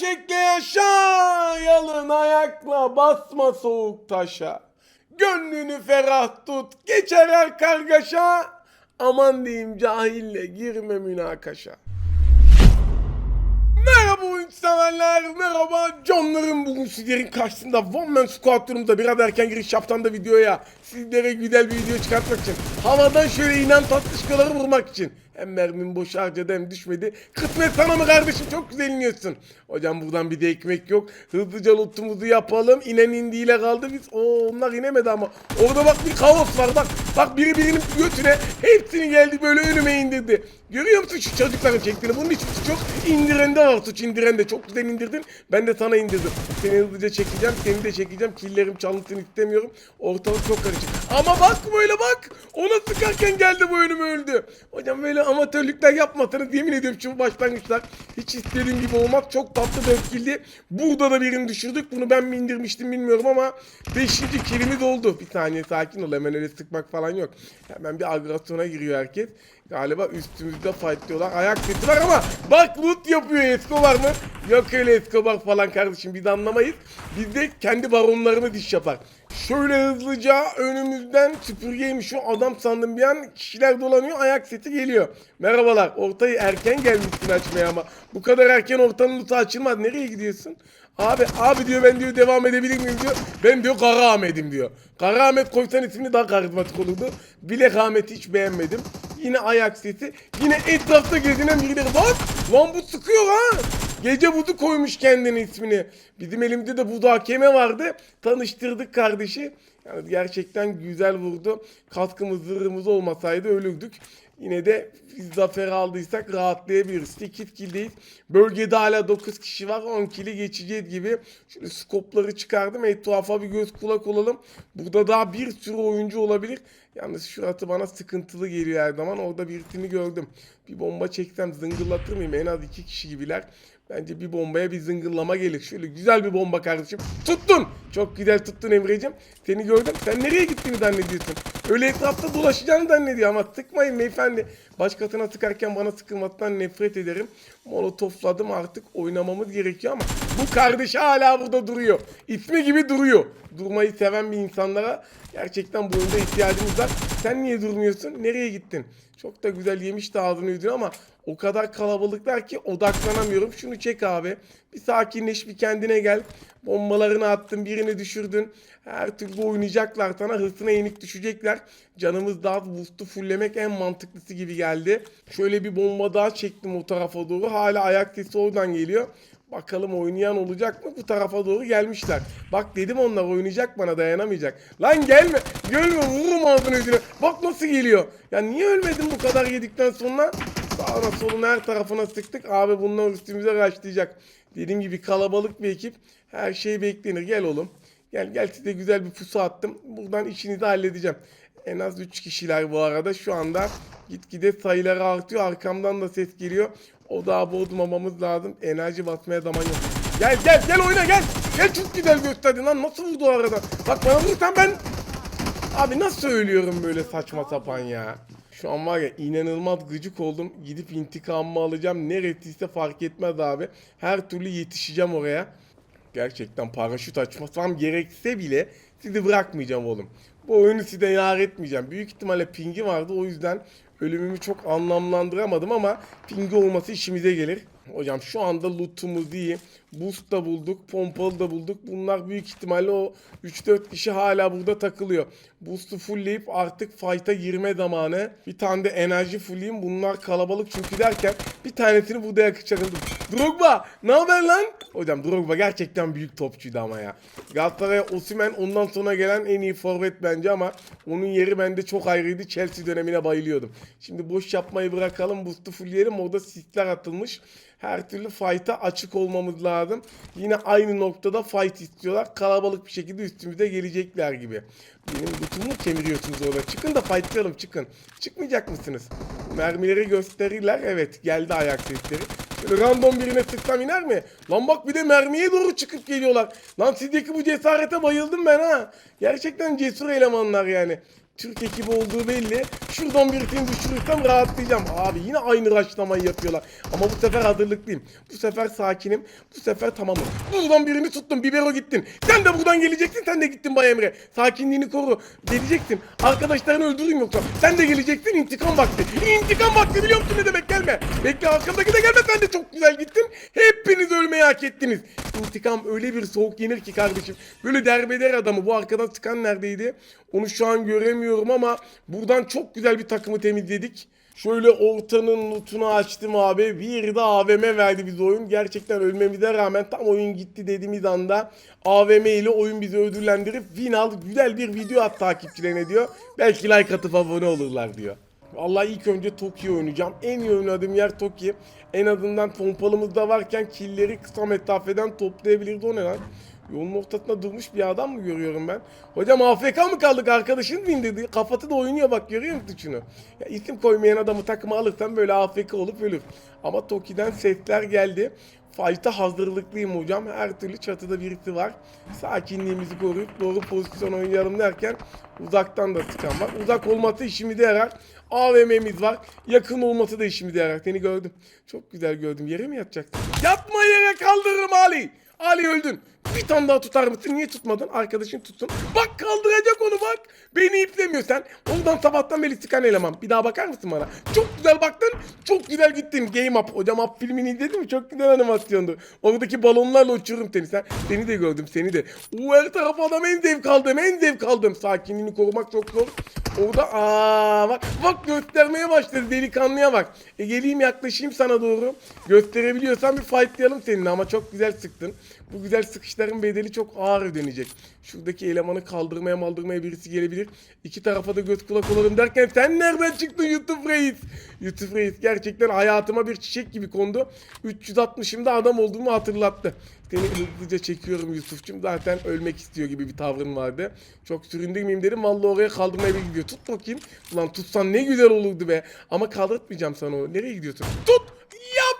Gerçekle yaşa, yalın ayakla basma soğuk taşa. Gönlünü ferah tut, geçer her kargaşa. Aman diyeyim cahille girme münakaşa. Merhaba oyun severler, merhaba canlarım. Bugün sizlerin karşısında One Man Squad durumda biraz erken giriş yaptan da videoya sizlere güzel bir video çıkartmak için. Havadan şöyle inen tatlışkaları vurmak için. Hem mermim boş harcadı hem düşmedi. Kısmet sana mı kardeşim çok güzel iniyorsun. Hocam buradan bir de ekmek yok. Hızlıca lootumuzu yapalım. İnen indiğiyle kaldı biz. Oo onlar inemedi ama. Orada bak bir kaos var bak. Bak biri birinin götüne hepsini geldi böyle önüme indirdi. Görüyor musun şu çocukların çektiğini? Bunun hiçbir suçu yok. İndirende var suç indirende. Çok güzel indirdin. Ben de sana indirdim. Seni hızlıca çekeceğim. Seni de çekeceğim. Killerim çalınsın istemiyorum. Ortalık çok karışık. Ama bak böyle bak. Ona sıkarken geldi bu önüme öldü. Hocam böyle amatörlükler yapmasanız yemin ediyorum şu başlangıçlar hiç istediğim gibi olmak çok tatlı döküldü. Burada da birini düşürdük. Bunu ben mi indirmiştim bilmiyorum ama 5. kilimiz oldu. Bir saniye sakin ol. Hemen öyle sıkmak falan yok. Hemen bir agresyona giriyor herkes. Galiba üstümüzde fightlıyorlar. Ayak sesi var ama bak loot yapıyor Escobar mı? Yok öyle Escobar falan kardeşim biz anlamayız. Biz de kendi baronlarımız iş yapar. Şöyle hızlıca önümüzden süpürgeymiş şu adam sandım bir an kişiler dolanıyor ayak sesi geliyor. Merhabalar ortayı erken gelmişsin açmaya ama bu kadar erken ortanın lootu açılmaz nereye gidiyorsun? Abi abi diyor ben diyor devam edebilir miyim diyor. Ben diyor Kara Ahmet'im diyor. Kara Ahmet koysan ismini daha karizmatik olurdu. Bilek Ahmet'i hiç beğenmedim. Yine ayak sesi. Yine etrafta gezinen birileri. Bak lan bu sıkıyor ha. Gece budu koymuş kendine ismini. Bizim elimizde de budu hakeme vardı. Tanıştırdık kardeşi. Yani gerçekten güzel vurdu. Katkımız zırhımız olmasaydı ölürdük. Yine de biz zafer aldıysak rahatlayabiliriz. 8 killdeyiz. Bölgede hala 9 kişi var. 10 kili geçeceğiz gibi. Şöyle skopları çıkardım. Etrafa bir göz kulak olalım. Burada daha bir sürü oyuncu olabilir. Yalnız şurası bana sıkıntılı geliyor her zaman. Orada birisini gördüm. Bir bomba çeksem zıngırlatır mıyım? En az 2 kişi gibiler. Bence bir bombaya bir zıngırlama gelir. Şöyle güzel bir bomba kardeşim. Tuttun. Çok güzel tuttun Emre'cim. Seni gördüm. Sen nereye gittiğini zannediyorsun? Öyle etrafta dolaşacağını zannediyor ama sıkmayın beyefendi. Başkasına sıkarken bana sıkılmaktan nefret ederim. Molotofladım artık oynamamız gerekiyor ama bu kardeş hala burada duruyor. İsmi gibi duruyor. Durmayı seven bir insanlara gerçekten bu oyunda ihtiyacımız var. Sen niye durmuyorsun? Nereye gittin? Çok da güzel yemiş de ağzını yüzünü ama o kadar kalabalıklar ki odaklanamıyorum. Şunu çek abi. Bir sakinleş bir kendine gel. Bombalarını attın birini düşürdün. Her türlü oynayacaklar sana hırsına yenik düşecekler. Canımız daha boost'u fulllemek en mantıklısı gibi geldi. Şöyle bir bomba daha çektim o tarafa doğru. Hala ayak sesi oradan geliyor. Bakalım oynayan olacak mı? Bu tarafa doğru gelmişler. Bak dedim onlar oynayacak bana dayanamayacak. Lan gelme. Gelme vururum ağzını yüzüne. Bak nasıl geliyor. Ya niye ölmedin bu kadar yedikten sonra? Sağına soluna her tarafına sıktık. Abi bunlar üstümüze kaçlayacak. Dediğim gibi kalabalık bir ekip. Her şey beklenir. Gel oğlum. Gel gel size güzel bir pusu attım. Buradan işinizi halledeceğim. En az 3 kişiler bu arada. Şu anda gitgide sayıları artıyor. Arkamdan da ses geliyor. O da bozmamamız lazım. Enerji basmaya zaman yok. Gel gel gel oyna gel. Gel çok güzel gösterdin lan. Nasıl vurdu o arada? Bak bana vurursan ben... Abi nasıl söylüyorum böyle saçma sapan ya. Şu an var ya inanılmaz gıcık oldum. Gidip intikamımı alacağım. Neredeyse fark etmez abi. Her türlü yetişeceğim oraya. Gerçekten paraşüt açmasam gerekse bile sizi bırakmayacağım oğlum. Bu oyunu size yar etmeyeceğim. Büyük ihtimalle pingi vardı o yüzden ölümümü çok anlamlandıramadım ama pingi olması işimize gelir. Hocam şu anda lootumuz iyi. Boost da bulduk, pompalı da bulduk. Bunlar büyük ihtimalle o 3-4 kişi hala burada takılıyor. Boost'u fullleyip artık fight'a girme zamanı. Bir tane de enerji fullleyeyim. Bunlar kalabalık çünkü derken bir tanesini burada yakıştırdım. Drogba ne haber lan? Hocam Drogba gerçekten büyük topçuydu ama ya. Galatasaray'a Osimhen ondan sonra gelen en iyi forvet bence ama onun yeri bende çok ayrıydı. Chelsea dönemine bayılıyordum. Şimdi boş yapmayı bırakalım. Boost'u fullleyelim. Orada sisler atılmış. Her türlü fight'a açık olmamız lazım. Yine aynı noktada fight istiyorlar. Kalabalık bir şekilde üstümüze gelecekler gibi. Benim lootumu kemiriyorsunuz orada. Çıkın da fightlayalım çıkın. Çıkmayacak mısınız? Mermileri gösterirler. Evet geldi ayak sesleri. Şöyle random birine sıksam iner mi? Lan bak bir de mermiye doğru çıkıp geliyorlar. Lan sizdeki bu cesarete bayıldım ben ha. Gerçekten cesur elemanlar yani. Türk ekibi olduğu belli. Şuradan birisini düşürürsem rahatlayacağım. Abi yine aynı raşlamayı yapıyorlar. Ama bu sefer hazırlıklıyım. Bu sefer sakinim. Bu sefer tamamım. Buradan birini tuttum. Bibero gittin. Sen de buradan geleceksin. Sen de gittin Bay Emre. Sakinliğini koru. Geleceksin. Arkadaşlarını öldürürüm yoksa. Sen de geleceksin. İntikam vakti. İntikam vakti biliyor musun ne demek? Gelme. Bekle arkamdaki de gelme. Sen de çok güzel gittin. Hepiniz ölmeyi hak ettiniz. İntikam öyle bir soğuk yenir ki kardeşim. Böyle derbeder adamı. Bu arkadan sıkan neredeydi? Onu şu an göremiyorum ama buradan çok güzel bir takımı temizledik. Şöyle ortanın notunu açtım abi. Bir de AVM verdi bize oyun. Gerçekten ölmemize rağmen tam oyun gitti dediğimiz anda AVM ile oyun bizi ödüllendirip win aldı. Güzel bir video at takipçilerine diyor. Belki like atıp abone olurlar diyor. Vallahi ilk önce Toki oynayacağım. En iyi oynadığım yer Toki. En azından pompalımız da varken killleri kısa mesafeden toplayabiliriz. O ne lan? Yolun ortasında durmuş bir adam mı görüyorum ben? Hocam AFK mı kaldık arkadaşın mı indirdi? Kafası da oynuyor bak görüyor musun şunu? Ya isim koymayan adamı takıma alırsan böyle AFK olup ölür. Ama Toki'den sesler geldi. Fight'a hazırlıklıyım hocam. Her türlü çatıda birisi var. Sakinliğimizi koruyup doğru pozisyon oynayalım derken uzaktan da sıkan var. Uzak olması işimize yarar. AVM'miz var. Yakın olması da işimize yarar. Seni gördüm. Çok güzel gördüm. Yere mi yatacaksın? Yatma yere kaldırırım Ali. Ali öldün. Bir tane daha tutar mısın? Niye tutmadın? Arkadaşın tutsun. Bak kaldıracak onu bak. Beni iplemiyor sen. Ondan sabahtan beri sıkan eleman. Bir daha bakar mısın bana? Çok güzel baktın. Çok güzel gittin. Game Up. Hocam Up filmini izledin mi? Çok güzel animasyondu. Oradaki balonlarla uçururum seni. Sen, seni de gördüm seni de. O her tarafa adam en zevk aldım. En zevk aldım. Sakinliğini korumak çok zor. Orada aa bak bak göstermeye başladı delikanlıya bak. E geleyim yaklaşayım sana doğru. Gösterebiliyorsan bir fightlayalım seninle ama çok güzel sıktın. Bu güzel sıkışların bedeli çok ağır ödenecek. Şuradaki elemanı kaldırmaya maldırmaya birisi gelebilir. İki tarafa da göz kulak olalım derken sen nereden çıktın YouTube Reis? YouTube Reis gerçekten hayatıma bir çiçek gibi kondu. 360'ımda adam olduğumu hatırlattı. Seni hızlıca çekiyorum Yusuf'cum. Zaten ölmek istiyor gibi bir tavrın vardı. Çok süründürmeyeyim dedim. Vallahi oraya kaldırmaya bir gidiyor. Tut bakayım. Ulan tutsan ne güzel olurdu be. Ama kaldırtmayacağım sana o. Nereye gidiyorsun? Tut! Yapma!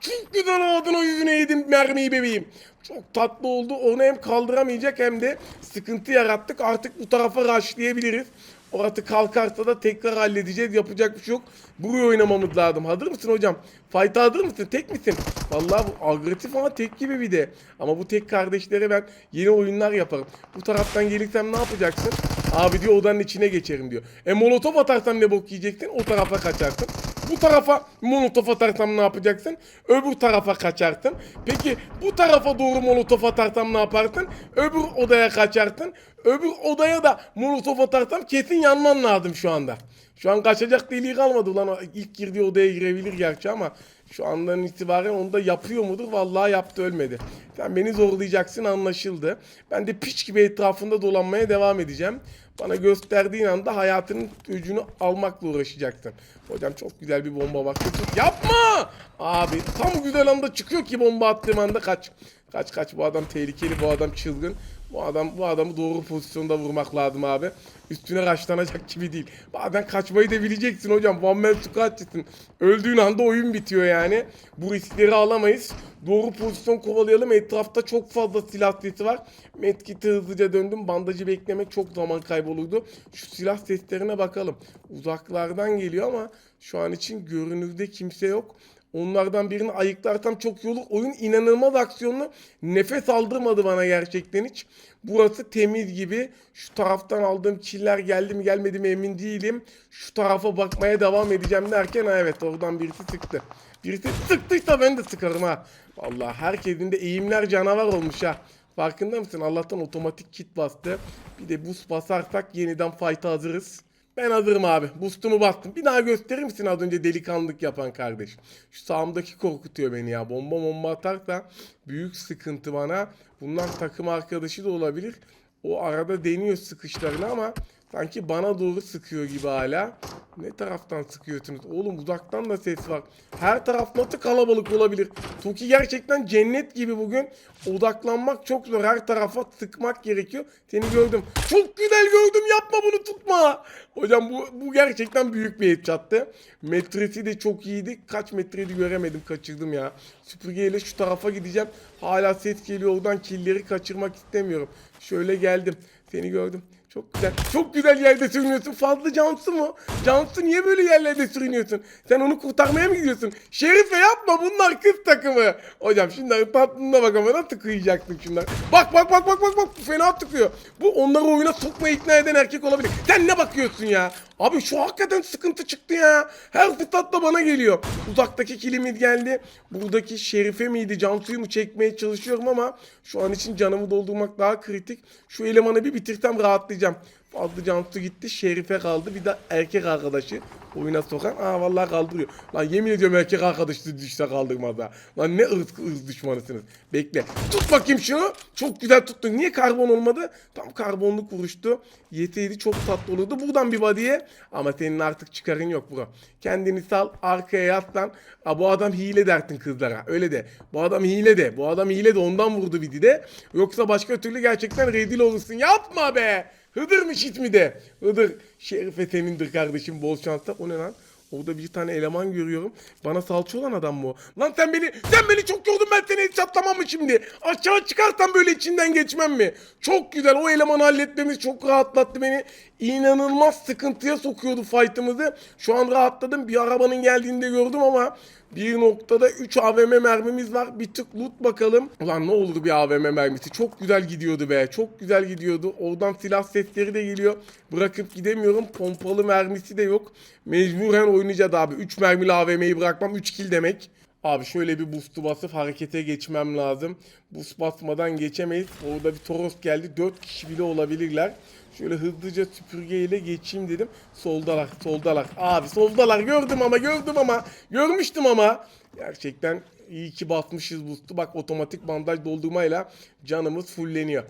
Çok güzel oldun o yüzüne yedim mermiyi bebeğim. Çok tatlı oldu. Onu hem kaldıramayacak hem de sıkıntı yarattık. Artık bu tarafa rushlayabiliriz. Orası kalkarsa da tekrar halledeceğiz. Yapacak bir şey yok. Buraya oynamamız lazım. Hazır mısın hocam? Fight'a hazır mısın? Tek misin? Vallahi bu agresif ama tek gibi bir de. Ama bu tek kardeşlere ben yeni oyunlar yaparım. Bu taraftan gelirsem ne yapacaksın? Abi diyor odanın içine geçerim diyor. E molotof atarsam ne bok yiyeceksin? O tarafa kaçarsın. Bu tarafa molotof atarsam ne yapacaksın? Öbür tarafa kaçarsın. Peki bu tarafa doğru molotof atarsam ne yaparsın? Öbür odaya kaçarsın. Öbür odaya da molotof atarsam kesin yanman lazım şu anda. Şu an kaçacak deliği kalmadı lan. İlk girdiği odaya girebilir gerçi ama şu andan itibaren onu da yapıyor mudur? Vallahi yaptı ölmedi. Sen beni zorlayacaksın anlaşıldı. Ben de piç gibi etrafında dolanmaya devam edeceğim. Bana gösterdiğin anda hayatının öcünü almakla uğraşacaksın. Hocam çok güzel bir bomba bak. Tut- Yapma! Abi tam güzel anda çıkıyor ki bomba attığım anda kaç. Kaç kaç bu adam tehlikeli bu adam çılgın. Bu adam bu adamı doğru pozisyonda vurmak lazım abi. Üstüne raşlanacak gibi değil. Bazen kaçmayı da bileceksin hocam. One man squatçısın. Öldüğün anda oyun bitiyor yani. Bu riskleri alamayız. Doğru pozisyon kovalayalım. Etrafta çok fazla silah sesi var. Medkit'e hızlıca döndüm. Bandajı beklemek çok zaman kaybolurdu. Şu silah seslerine bakalım. Uzaklardan geliyor ama şu an için görünürde kimse yok. Onlardan birini ayıklarsam çok iyi olur. Oyun inanılmaz aksiyonlu. Nefes aldırmadı bana gerçekten hiç. Burası temiz gibi. Şu taraftan aldığım killer geldi mi gelmedi mi emin değilim. Şu tarafa bakmaya devam edeceğim derken evet oradan birisi sıktı. Birisi sıktıysa ben de sıkarım ha. Vallahi herkesin de eğimler canavar olmuş ha. Farkında mısın? Allah'tan otomatik kit bastı. Bir de boost basarsak yeniden fight'a hazırız. Ben hazırım abi. Boost'umu bastım. Bir daha gösterir misin az önce delikanlılık yapan kardeş? Şu sağımdaki korkutuyor beni ya. Bomba bomba atarsa büyük sıkıntı bana. Bunlar takım arkadaşı da olabilir. O arada deniyor sıkışlarını ama sanki bana doğru sıkıyor gibi hala. Ne taraftan sıkıyorsunuz? Oğlum uzaktan da ses var. Her taraf nasıl kalabalık olabilir? Toki gerçekten cennet gibi bugün. Odaklanmak çok zor. Her tarafa sıkmak gerekiyor. Seni gördüm. Çok güzel gördüm. Yapma bunu tutma. Hocam bu, bu gerçekten büyük bir headshot'tı. Metresi de çok iyiydi. Kaç metreydi göremedim. Kaçırdım ya. Süpürgeyle şu tarafa gideceğim. Hala ses geliyor oradan. Killleri kaçırmak istemiyorum. Şöyle geldim. Seni gördüm. Çok güzel. Çok güzel yerde sürünüyorsun. Fazla Cansu mu? Cansu niye böyle yerlerde sürünüyorsun? Sen onu kurtarmaya mı gidiyorsun? Şerife yapma bunlar kız takımı. Hocam şunların tatlılığına bak ama nasıl kıyacaksın şunlar. Bak bak bak bak bak bak fena tıkıyor. Bu onları oyuna sokmaya ikna eden erkek olabilir. Sen ne bakıyorsun ya? Abi şu hakikaten sıkıntı çıktı ya. Her fırsatta bana geliyor. Uzaktaki kilimiz geldi. Buradaki Şerife miydi? Cansu'yu mu çekmeye çalışıyorum ama şu an için canımı doldurmak daha kritik. Şu elemanı bir bitirsem rahatlayacağım. Fazla Cansu gitti. Şerife kaldı. Bir de erkek arkadaşı oyuna sokan. Aa vallahi kaldırıyor. Lan yemin ediyorum erkek arkadaşı düşse kaldırmaz ha. Lan ne ırz, ırz düşmanısınız. Bekle. Tut bakayım şunu. Çok güzel tuttun. Niye karbon olmadı? Tam karbonluk vuruştu. Yeteydi çok tatlı olurdu. Buradan bir body'ye. Ama senin artık çıkarın yok bro. Kendini sal. Arkaya yaslan. Aa, bu adam hile dersin kızlara. Öyle de. Bu adam hile de. Bu adam hile de ondan vurdu bir de. Yoksa başka türlü gerçekten rezil olursun. Yapma be. Hıdırmış it mi de? Hıdır. Şerife senindir kardeşim bol şanslar. O ne lan? Orada bir tane eleman görüyorum. Bana salça olan adam mı o? Lan sen beni, sen beni çok gördün ben seni çatlamam mı şimdi? Aşağı çıkarsan böyle içinden geçmem mi? Çok güzel o elemanı halletmemiz çok rahatlattı beni. İnanılmaz sıkıntıya sokuyordu fight'ımızı. Şu an rahatladım. Bir arabanın geldiğini de gördüm ama bir noktada 3 AVM mermimiz var. Bir tık loot bakalım. Ulan ne olur bir AVM mermisi. Çok güzel gidiyordu be. Çok güzel gidiyordu. Oradan silah sesleri de geliyor. Bırakıp gidemiyorum. Pompalı mermisi de yok. Mecburen oynayacağız abi. 3 mermili AVM'yi bırakmam 3 kill demek. Abi şöyle bir boost'u basıp harekete geçmem lazım. Boost basmadan geçemeyiz. Orada bir Toros geldi. 4 kişi bile olabilirler. Şöyle hızlıca süpürgeyle geçeyim dedim. Soldalar, soldalar. Abi soldalar gördüm ama gördüm ama. Görmüştüm ama. Gerçekten iyi ki basmışız boost'u. Bak otomatik bandaj doldurmayla canımız fulleniyor.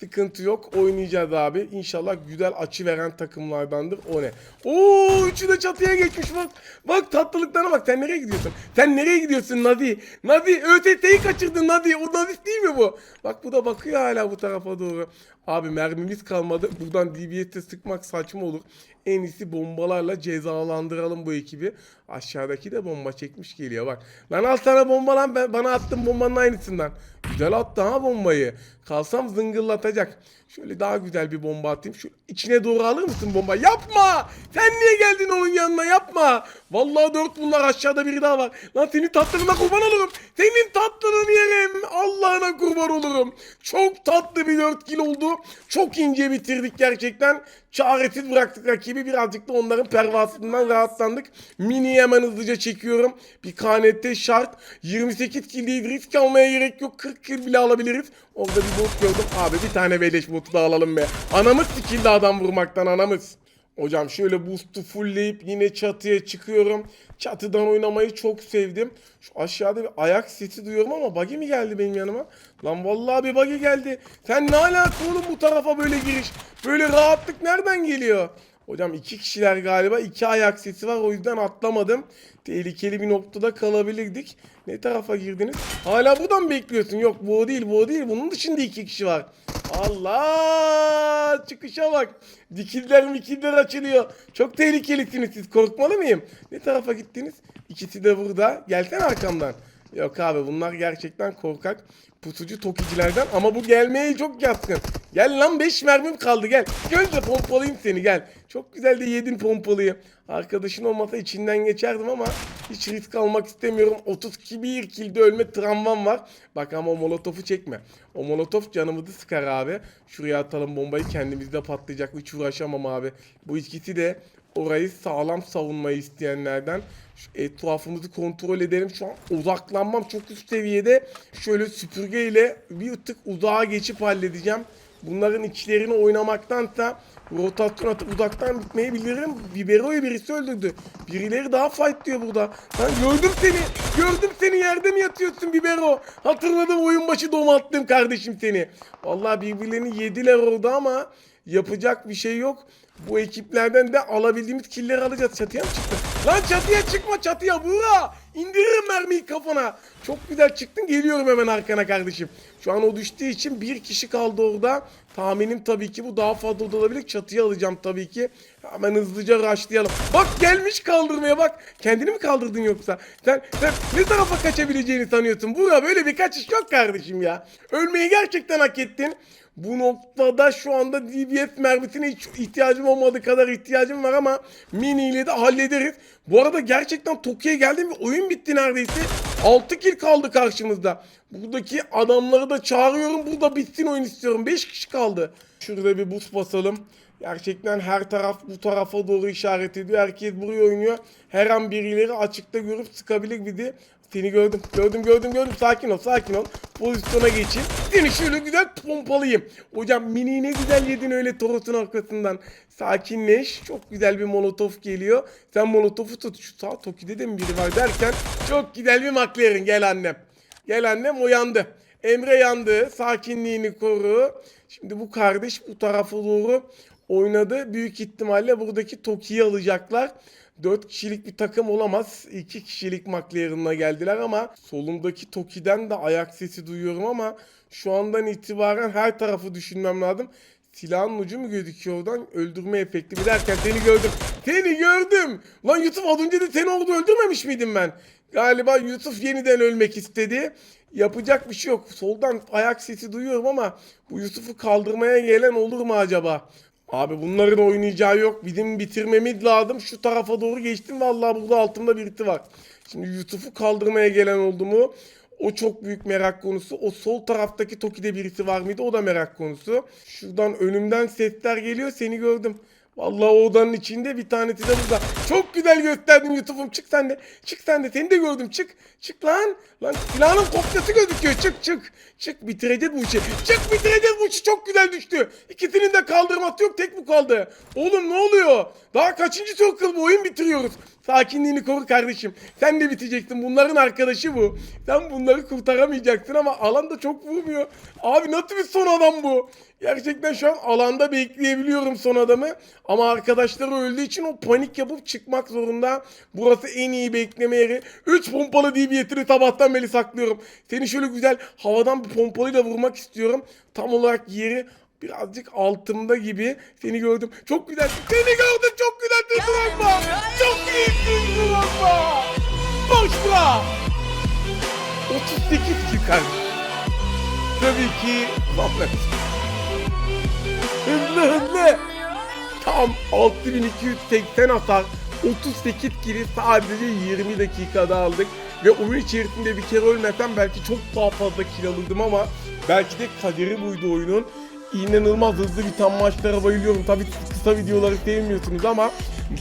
Sıkıntı yok. Oynayacağız abi. İnşallah güzel açı veren takımlardandır. O ne? Oo üçü de çatıya geçmiş bak. Bak tatlılıklarına bak. Sen nereye gidiyorsun? Sen nereye gidiyorsun Nazi? Nazi ÖTT'yi kaçırdın Nazi. O Nazi değil mi bu? Bak bu da bakıyor hala bu tarafa doğru. Abi mermimiz kalmadı. Buradan DBS'te sıkmak saçma olur. En iyisi bombalarla cezalandıralım bu ekibi. Aşağıdaki de bomba çekmiş geliyor bak. Lan al sana bomba lan ben, bana attın bombanın aynısından. Güzel attı ha bombayı. Kalsam zıngıllatacak. Şöyle daha güzel bir bomba atayım. Şu içine doğru alır mısın bomba? Yapma! Sen niye geldin onun yanına? Yapma! Vallahi dört bunlar aşağıda biri daha var. Lan senin tatlılığına kurban olurum. Senin tatlılığını yerim. Allah'ına kurban olurum. Çok tatlı bir dört kill oldu. Çok ince bitirdik gerçekten. Çaresiz bıraktık rakibi. Birazcık da onların pervasından rahatlandık. Mini hemen hızlıca çekiyorum. Bir KNT şart. 28 kill değil. Risk almaya gerek yok. 40 kill bile alabiliriz. Orada bir bot gördüm. Abi bir tane beleş botu da alalım be. Anamız sikildi adam vurmaktan anamız. Hocam şöyle boost'u fullleyip yine çatıya çıkıyorum. Çatıdan oynamayı çok sevdim. Şu aşağıda bir ayak sesi duyuyorum ama buggy mi geldi benim yanıma? Lan vallahi bir buggy geldi. Sen ne alaka oğlum bu tarafa böyle giriş? Böyle rahatlık nereden geliyor? Hocam iki kişiler galiba. iki ayak sesi var o yüzden atlamadım. Tehlikeli bir noktada kalabilirdik. Ne tarafa girdiniz? Hala buradan bekliyorsun? Yok bu değil bu değil. Bunun dışında iki kişi var. Allah! Çıkışa bak. Dikiller mikiller açılıyor. Çok tehlikelisiniz siz. Korkmalı mıyım? Ne tarafa gittiniz? İkisi de burada. Gelsene arkamdan. Yok abi bunlar gerçekten korkak. Pusucu tokicilerden ama bu gelmeye çok yatkın. Gel lan 5 mermim kaldı gel. De pompalayayım seni gel. Çok güzel de yedin pompalıyı. Arkadaşın olmasa içinden geçerdim ama hiç risk almak istemiyorum. 32 bir kilde ölme travmam var. Bak ama o molotofu çekme. O molotof canımızı sıkar abi. Şuraya atalım bombayı kendimizde patlayacak. Hiç uğraşamam abi. Bu ikisi de orayı sağlam savunmayı isteyenlerden. Şu etrafımızı kontrol edelim. Şu an odaklanmam çok üst seviyede. Şöyle süpürgeyle bir tık uzağa geçip halledeceğim. Bunların içlerini oynamaktansa rotasyon atıp uzaktan bitmeyi bilirim. Bibero'yu birisi öldürdü. Birileri daha fight diyor burada. Ben gördüm seni. Gördüm seni yerde mi yatıyorsun Bibero? Hatırladım oyun başı domalttım kardeşim seni. Vallahi birbirlerini yediler orada ama yapacak bir şey yok. Bu ekiplerden de alabildiğimiz killeri alacağız. Çatıya mı çıktı? Lan çatıya çıkma çatıya vura. İndiririm mermiyi kafana. Çok güzel çıktın geliyorum hemen arkana kardeşim. Şu an o düştüğü için bir kişi kaldı orada. Tahminim tabii ki bu daha fazla da olabilir. Çatıya alacağım tabii ki. Hemen hızlıca rushlayalım. Bak gelmiş kaldırmaya bak. Kendini mi kaldırdın yoksa? Sen, sen ne tarafa kaçabileceğini sanıyorsun? Burada böyle bir kaçış yok kardeşim ya. Ölmeyi gerçekten hak ettin. Bu noktada şu anda DBS mermisine hiç ihtiyacım olmadığı kadar ihtiyacım var ama mini ile de hallederiz. Bu arada gerçekten Tokyo'ya geldim ve oyun bitti neredeyse. 6 kill kaldı karşımızda. Buradaki adamları da çağırıyorum. Burada bitsin oyun istiyorum. 5 kişi kaldı. Şurada bir boost basalım. Gerçekten her taraf bu tarafa doğru işaret ediyor. Herkes buraya oynuyor. Her an birileri açıkta görüp sıkabilir bizi. Seni gördüm. Gördüm gördüm gördüm. Sakin ol sakin ol. Pozisyona geçin. Seni şöyle güzel pompalayayım. Hocam mini ne güzel yedin öyle torotun arkasından. Sakinleş. Çok güzel bir molotof geliyor. Sen molotofu tut. Şu sağ Toki'de de mi biri var derken çok güzel bir McLaren. Gel annem. Gel annem uyandı. Emre yandı. Sakinliğini koru. Şimdi bu kardeş bu tarafa doğru oynadı. Büyük ihtimalle buradaki Toki'yi alacaklar. 4 kişilik bir takım olamaz. 2 kişilik McLaren'la geldiler ama solumdaki Toki'den de ayak sesi duyuyorum ama şu andan itibaren her tarafı düşünmem lazım. Silahın ucu mu gözüküyor oradan? Öldürme efekti bir derken seni gördüm. Seni gördüm. Lan Yusuf az önce de seni orada öldürmemiş miydim ben? Galiba Yusuf yeniden ölmek istedi. Yapacak bir şey yok. Soldan ayak sesi duyuyorum ama bu Yusuf'u kaldırmaya gelen olur mu acaba? Abi bunların oynayacağı yok. Bizim bitirmemiz lazım. Şu tarafa doğru geçtim. Vallahi burada altımda birisi var. Şimdi Yusuf'u kaldırmaya gelen oldu mu? O çok büyük merak konusu. O sol taraftaki Toki'de birisi var mıydı? O da merak konusu. Şuradan önümden sesler geliyor. Seni gördüm. Vallahi o odanın içinde bir tanesi de burada. Çok güzel gösterdin YouTube'um. Çık sen de. Çık sen de. Seni de gördüm. Çık. Çık lan. Lan silahın kopyası gözüküyor. Çık çık. Çık bitireceğiz bu işi. Çık bitireceğiz bu işi. Çok güzel düştü. İkisinin de kaldırması yok. Tek bu kaldı. Oğlum ne oluyor? Daha kaçıncı circle bu oyun bitiriyoruz. Sakinliğini koru kardeşim. Sen de biteceksin. Bunların arkadaşı bu. Sen bunları kurtaramayacaksın ama alanda çok vurmuyor. Abi nasıl bir son adam bu? Gerçekten şu an alanda bekleyebiliyorum son adamı. Ama arkadaşları öldüğü için o panik yapıp çıkmak zorunda. Burası en iyi bekleme yeri. 3 pompalı DBS'ini sabahtan beri saklıyorum. Seni şöyle güzel havadan bir pompalıyla vurmak istiyorum. Tam olarak yeri birazcık altımda gibi. Seni gördüm. Çok güzel. Seni gördüm. Çok güzel. Drogba. Çok iyisin Drogba. Boş bırak. 38 kill kardeşim. Tabii ki Muhammed. Hızlı hızlı. Tam 6280 hasar. 38 kili sadece 20 dakikada aldık. Ve oyun içerisinde bir kere ölmesem belki çok daha fazla kill alırdım ama belki de kaderi buydu oyunun. İnanılmaz hızlı biten maçlara bayılıyorum. Tabii kısa videoları sevmiyorsunuz ama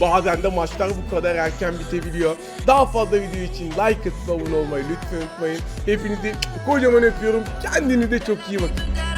bazen de maçlar bu kadar erken bitebiliyor. Daha fazla video için like atıp abone olmayı lütfen unutmayın. Hepinizi kocaman öpüyorum. Kendinize çok iyi bakın.